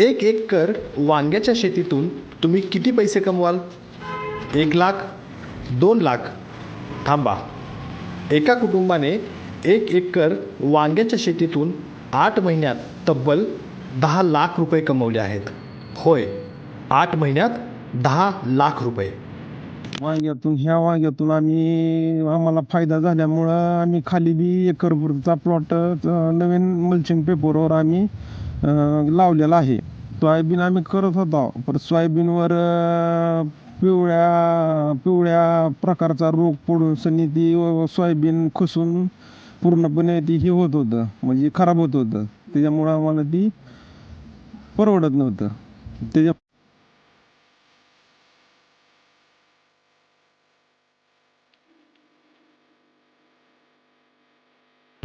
एक एकर वांग्याच्या शेतीतून तुम्ही किती पैसे कमवाल? एक लाख दोन लाख. थांबा. एका कुटुंबाने एक एकर वांग्याच्या शेतीतून आठ महिन्यात तब्बल दहा लाख रुपये कमवले आहेत. होय आठ महिन्यात दहा लाख रुपये. वांग्यातून ह्या वांग्यातून आम्ही आम्हाला फायदा झाल्यामुळं आम्ही खाली बी एकरभरचा प्लॉट नवीन मल्चिंग पेपरवर आम्ही लावलेला आहे. सोयाबीन आम्ही करत होतो. पण सोयाबीनवर पिवळ्या पिवळ्या प्रकारचा रोग पडून सनी ती सोयाबीन खसून पूर्णपणे ती हे होत होतं. म्हणजे खराब होत होतं. त्याच्यामुळं आम्हाला ती परवडत नव्हतं. त्याच्या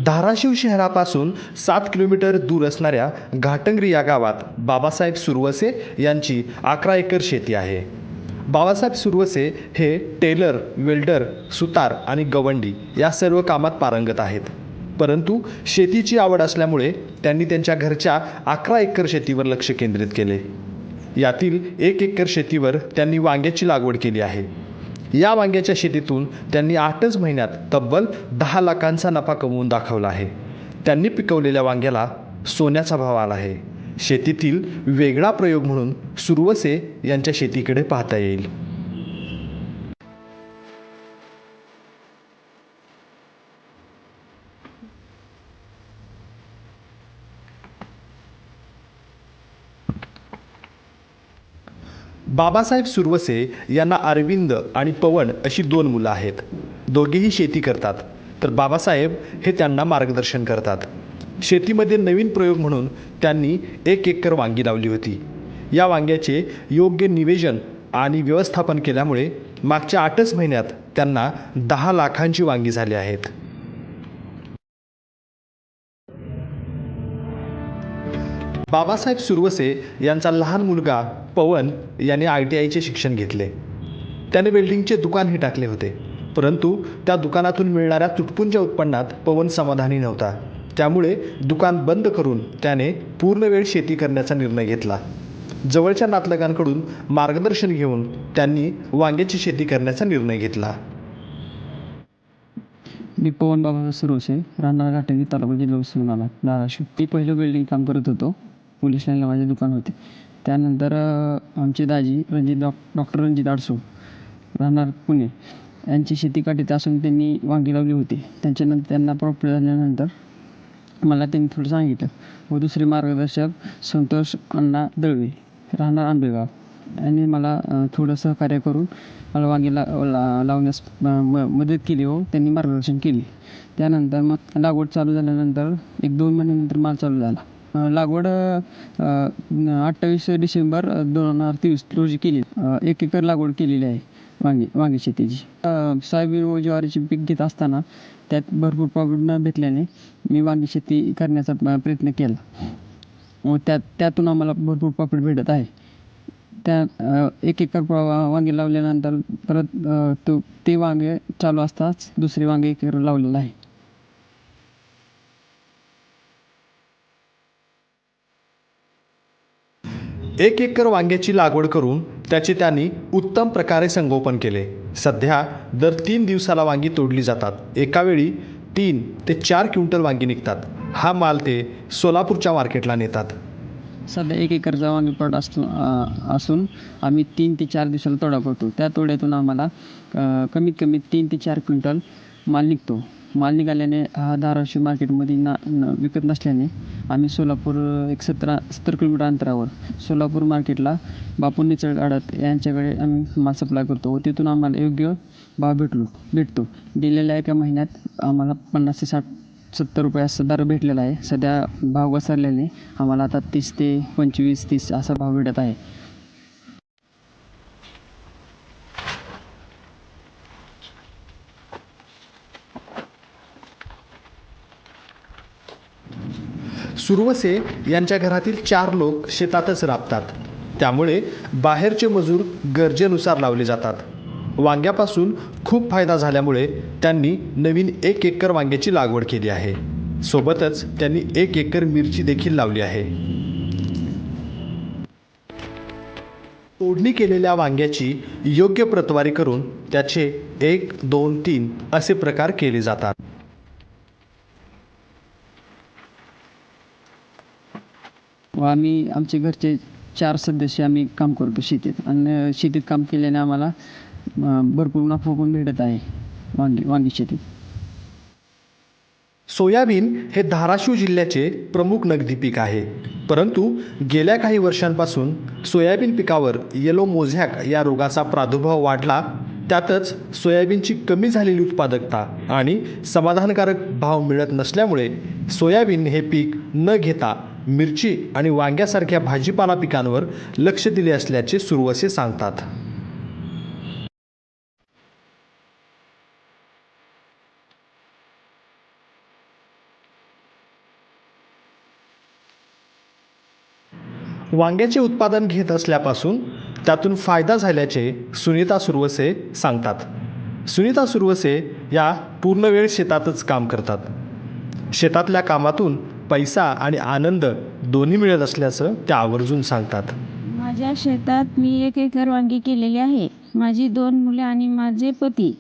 धाराशिव शहरापासून सात किलोमीटर दूर असणाऱ्या घाटंगरी या गावात बाबासाहेब सुरवसे यांची अकरा एकर शेती आहे. बाबासाहेब सुरवसे हे टेलर वेल्डर सुतार आणि गवंडी या सर्व कामात पारंगत आहेत. परंतु शेतीची आवड असल्यामुळे त्यांनी त्यांच्या घरच्या अकरा एकर शेतीवर लक्ष केंद्रित केले. यातील एक एकर शेतीवर त्यांनी वांग्याची लागवड केली आहे. या वांग्याच्या शेतीतून त्यांनी आठच महिन्यात तब्बल दहा लाखांचा नफा कमवून दाखवला आहे. त्यांनी पिकवलेल्या वांग्याला सोन्याचा भाव आला आहे. शेतीतील वेगळा प्रयोग म्हणून सुरवसे यांच्या शेतीकडे पाहता येईल. बाबासाहेब सुरवसे यांना अरविंद आणि पवन अशी दोन मुलं आहेत. दोघेही शेती करतात. तर बाबासाहेब हे त्यांना मार्गदर्शन करतात. शेतीमध्ये नवीन प्रयोग म्हणून त्यांनी एक एकर वांगी लावली होती. या वांग्याचे योग्य निवेजन आणि व्यवस्थापन केल्यामुळे मागच्या आठच महिन्यात त्यांना दहा लाखांची वांगी झाली आहेत. बाबासाहेब सुरवसे यांचा लहान मुलगा पवन याने आय टी आयचे शिक्षण घेतले. त्याने वेल्डिंगचे दुकानही टाकले होते. परंतु त्या दुकानातून मिळणाऱ्या तुटपुंच्या उत्पन्नात पवन समाधानी नव्हता. त्यामुळे दुकान बंद करून त्याने पूर्ण वेळ शेती करण्याचा निर्णय घेतला. जवळच्या नातलगांकडून मार्गदर्शन घेऊन त्यांनी वांग्याची शेती करण्याचा निर्णय घेतला. मी पवन बाबा सुरवसे राहणार घाटंगी तालुका जिल्हा उस्मानाबाद धाराशिव मी पहिलं वेल्डिंग काम करत होतो. पोलीस लाईनला माझे दुकान होते. त्यानंतर आमचे दाजी रणजित डॉक डॉक्टर रणजित आडसो राहणार पुणे. यांची शेती काठीत असून त्यांनी वांगी लावली होती. त्यांच्यानंतर त्यांना प्रॉफिट झाल्यानंतर मला त्यांनी थोडं सांगितलं. व दुसरे मार्गदर्शक संतोष अण्णा दळवे राहणार आंबेगाव. यांनी मला थोडं सहकार्य करून मला वांगी ला ला लावण्यास म मदत केली व त्यांनी मार्गदर्शन केले. त्यानंतर मग लागवड चालू झाल्यानंतर एक दोन महिन्यानंतर माल चालू झाला. लागवड अठ्ठावीस डिसेंबर दोन हजार तेवीस रोजी केली. एक एकर लागवड केलेली आहे वांगी वांगी शेतीची. सोयाबीन व ज्वारीचे पीक घेत असताना त्यात भरपूर प्रॉफिट न भेटल्याने मी वांगी शेती करण्याचा प्रयत्न केला. व त्यात त्यातून आम्हाला भरपूर प्रॉफिट भेटत आहे. त्या एक एकर वांगी वांगे लावल्यानंतर परत तो ते वांगे चालू असताच दुसरे वांगे एक एकर लावलेलं आहे. एक एकर वांग्याची लागवड करून त्याचे त्यांनी उत्तम प्रकारे संगोपन केले. सध्या दर तीन दिवसाला वांगी तोडली जातात. एकावेळी तीन ते चार क्विंटल वांगी निघतात. हा माल ते सोलापूरच्या मार्केटला नेतात. सध्या एक एकरचा वांगी प्लॉट असतो असून आम्ही तीन ते चार दिवसाला तोडा करतो. त्या तोड्यातून आम्हाला कमीत कमी तीन ते चार क्विंटल माल निघतो. माल निघाल्याने हा धाराशिव मार्केटमध्ये ना न विकत नसल्याने आम्ही सोलापूर एक सतरा सत्तर किलोमीटर अंतरावर सोलापूर मार्केटला बापू निचळ आडत यांच्याकडे आम्ही माल सप्लाय करतो व तिथून आम्हाला योग्य भाव भेटलो भेटतो. गेलेल्या एका महिन्यात आम्हाला पन्नास ते साठ सत्तर रुपये असा दर भेटलेला आहे. सध्या भाव घसरल्याने आम्हाला आता तीस ते पंचवीस तीस असा भाव भेटत आहे. सुरवसे यांच्या घरातील चार लोक शेतातच राबतात. त्यामुळे बाहेरचे मजूर गरजेनुसार लावले जातात. वांग्यापासून खूप फायदा झाल्यामुळे त्यांनी नवीन एक एकर वांग्याची लागवड केली आहे. सोबतच त्यांनी एक एकर मिरची देखील लावली आहे. तोडणी केलेल्या वांग्याची योग्य प्रतवारी करून त्याचे एक दोन तीन असे प्रकार केले जातात. व आम्ही आमचे घरचे चार सदस्य आम्ही काम करतो शेतीत. आणि शेतीत काम केल्याने आम्हाला भरपूर नफा पण भेटत आहे वांगी वांगी शेतीत. सोयाबीन हे धाराशिव जिल्ह्याचे प्रमुख नगदी पीक आहे. परंतु गेल्या काही वर्षांपासून सोयाबीन पिकावर येलो मोझॅक या रोगाचा प्रादुर्भाव वाढला त्यातच सोयाबीनची कमी झालेली उत्पादकता आणि समाधानकारक भाव मिळत नसल्यामुळे सोयाबीन हे पीक न घेता मिरची आणि वांग्यासारख्या भाजीपाला पिकांवर लक्ष दिले असल्याचे सुरवसे सांगतात. वांग्याचे उत्पादन घेत असल्यापासून त्यातून फायदा झाल्याचे सुनीता सुरवसे सांगतात. सुनीता सुरवसे या पूर्णवेळ शेतातच काम करतात. शेतातल्या कामातून पैसा आणि आनंद दोन्ही मिळत असल्याचं त्या आवर्जून सांगतात. माझ्या शेतात मी एक एकर वांगी केलेली आहे. माझी दोन मुले आणि माझे पती.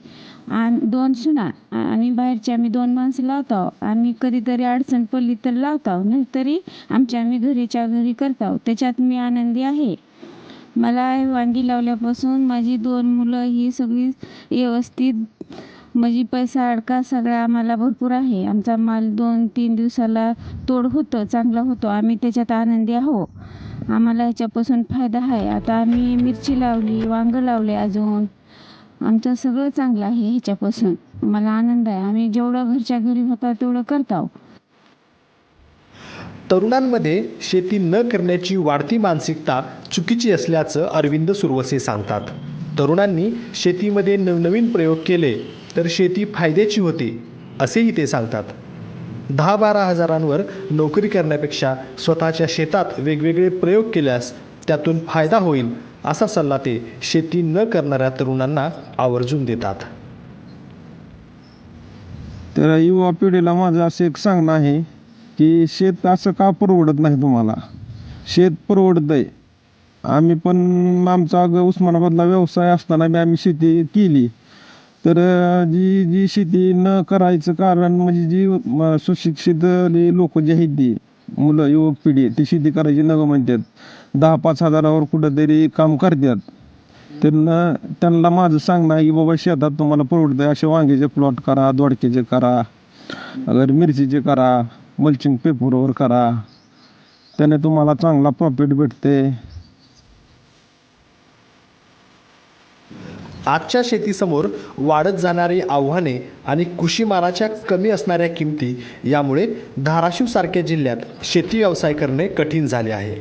आणि दोन सुना. आणि बाहेरचे आम्ही दोन माणसं लावतो आम्ही कधीतरी अडचण पडली तर लावतो नाहीतरी आमच्या आम्ही घरीच्या घरी करतो त्याच्यात मी आनंदी आहे. मला वांगी लावल्यापासून माझी दोन मुलं ही सगळी व्यवस्थित म्हणजे पैसा अडका सगळा आम्हाला भरपूर आहे. आमचा माल दोन तीन दिवसाला तोड होतो चांगला होतो. आम्ही त्याच्यात आनंदी आहो. आम्हाला ह्याच्यापासून फायदा आहे. आता आम्ही मिरची लावली वांगं लावले अजून. आमचं सगळं चांगलं आहे ह्याच्यापासून. मला आनंद आहे. आम्ही जेवढं घरच्या घरी होता तेवढं करतो तरुणांमध्ये शेती न करण्याची वाढती मानसिकता चुकीची असल्याचं अरविंद सुरवसे सांगतात. तरुणांनी शेतीमध्ये नवनवीन प्रयोग केले तर शेती फायद्याची होते असेही ते सांगतात. दहा बारा हजारांवर नोकरी करण्यापेक्षा स्वतःच्या शेतात वेगवेगळे प्रयोग केल्यास त्यातून फायदा होईल असा सल्ला ते शेती न करणाऱ्या तरुणांना आवर्जून देतात. तर युवा पिढीला माझं असं एक सांगणं आहे की शेत असं का परवडत नाही तुम्हाला? शेत परवडत आहे आम्ही पण आमचा अगं उस्मानाबादला व्यवसाय असताना बी आम्ही शेती केली. तर जी जी शेती न करायचं कारण म्हणजे जी म, सुशिक्षित लोक जी आहेत ती मुलं युवक पिढी ती शेती करायची नको म्हणतात. दहा पाच हजारावर कुठंतरी काम करतात. त्यांना त्यांना माझं सांगणं आहे की बाबा शेतात तुम्हाला परवडतं असे वांग्याचे प्लॉट करा दोडक्याचे करा अगर मिरचीचे करा मल्चिंग पेपरवर करा. त्याने तुम्हाला चांगला प्रॉफिट भेटते. आजच्या शेतीसमोर वाढत जाणारी आव्हाने आणि कृषीमालाच्या कमी असणाऱ्या किमती यामुळे धाराशिवसारख्या जिल्ह्यात शेती व्यवसाय करणे कठीण झाले आहे.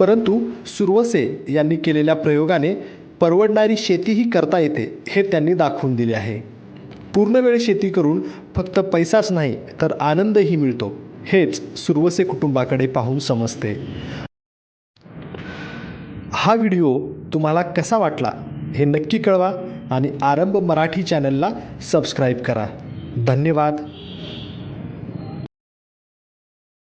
परंतु सुरवसे यांनी केलेल्या प्रयोगाने परवडणारी शेतीही करता येते हे त्यांनी दाखवून दिले आहे. पूर्ण वेळ शेती करून फक्त पैसाच नाही तर आनंदही मिळतो हेच सुरवसे कुटुंबाकडे पाहून समजते. हा व्हिडिओ तुम्हाला कसा वाटला? हे नक्की कळवा आणि आरंभ मराठी चॅनलला सबस्क्राईब करा. धन्यवाद.